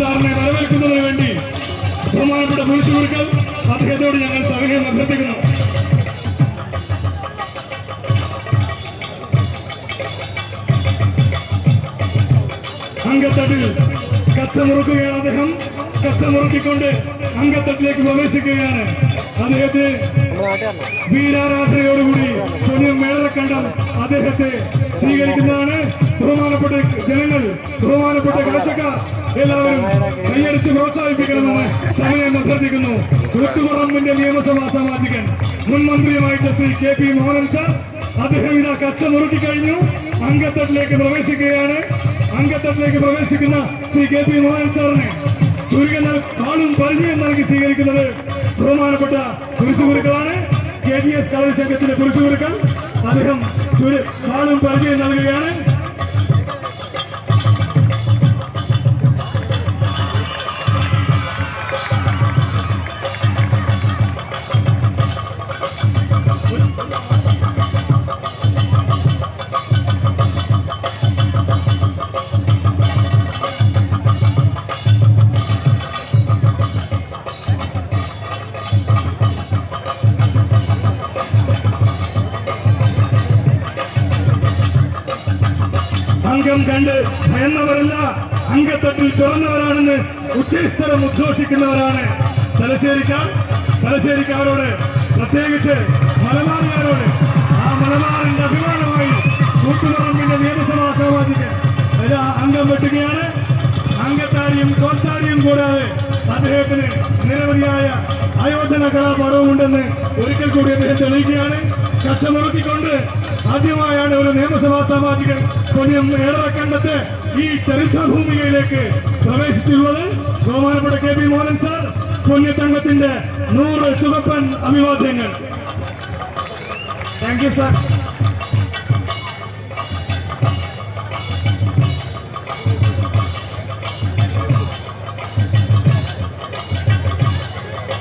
സാറിനെ വരവേൽക്കുന്നതിന് വേണ്ടി ബഹുമാനപ്പെട്ട കുരിശുകുരുക്കൾ അദ്ദേഹത്തോട് ഞങ്ങൾ സഹകരണം അഭ്യർത്ഥിക്കുന്നു. അങ്കത്തട്ടിൽ കച്ചമുറുക്കുകയാണ് അദ്ദേഹം. കച്ച മുറുക്കിക്കൊണ്ട് അങ്കത്തട്ടിലേക്ക് പ്രവേശിക്കുകയാണ്. അദ്ദേഹത്തെ വീരാരാധനയോടുകൂടി പുണ്യം മേളക്കണ്ടം അദ്ദേഹത്തെ സ്വീകരിക്കുന്നതാണ്. ബഹുമാനപ്പെട്ട ജനങ്ങൾ ബഹുമാനപ്പെട്ട കാഴ്ചക്കാർ എല്ലാവരും കൈയടിച്ച് പ്രോത്സാഹിപ്പിക്കണമെന്ന് സമയം അഭ്യർത്ഥിക്കുന്നു. കുത്തുപറമ്പിന്റെ നിയമസഭാ സാമാജികൻ മുൻ മന്ത്രിയുമായിട്ട് Shri K P Mohan sir അദ്ദേഹം ഇതാ കച്ച മുറുക്കി കഴിഞ്ഞു. അംഗത്വത്തിലേക്ക് പ്രവേശിക്കുകയാണ്. അംഗത്വത്തിലേക്ക് പ്രവേശിക്കുന്ന ശ്രീ കെ പി മോഹൻ സാറിനെ ചുരുക്കം ആളും പരിചയം നൽകി സ്വീകരിക്കുന്നത് ബഹുമാനപ്പെട്ട കുരിശുകുരുക്കളാണ് കെ ജി എസ് കളരി സംഘത്തിന്റെ കുരിശുകുരുക്കൾ അദ്ദേഹം ആളും പരിചയം നൽകുകയാണ്. അംഗം കണ്ട് ഭയന്നവരല്ല അംഗത്വത്തിൽ തുറന്നവരാണെന്ന് ഉച്ചസ്ഥലം ഉദ്ഘോഷിക്കുന്നവരാണ്. തലശ്ശേരിക്കാർ തലശ്ശേരിക്കാരോട് പ്രത്യേകിച്ച് മലബാറുകാരോട് ആ മലബാറിന്റെ അഭിമാനമായി കൂട്ടുപറമ്പിന്റെ നിയമസഭാ സമാജിക്ക് അംഗം വെട്ടുകയാണ്. അംഗത്താരിയും കോത്താരിയും കൂടാതെ അദ്ദേഹത്തിന് നിരവധിയായ ആയോധന കലാപാഠവുമുണ്ടെന്ന് ഒരിക്കൽ കൂടി അദ്ദേഹം തെളിയിക്കുകയാണ്. കച്ചമുറുക്കിക്കൊണ്ട് ആദ്യമായാണ് ഒരു നിയമസഭാ സാമാജികൻ കൊടിയം ഏറക്കണ്ടത്ത് ഈ ചരിത്രഭൂമികയിലേക്ക് പ്രവേശിച്ചിട്ടുള്ളത്. ബഹുമാനപ്പെട്ട കെ പി മോഹൻ സാർ കൊല്യത്തങ്കത്തിന്റെ നൂറ് ചുവപ്പൻ അഭിവാദ്യങ്ങൾ. Thank you sir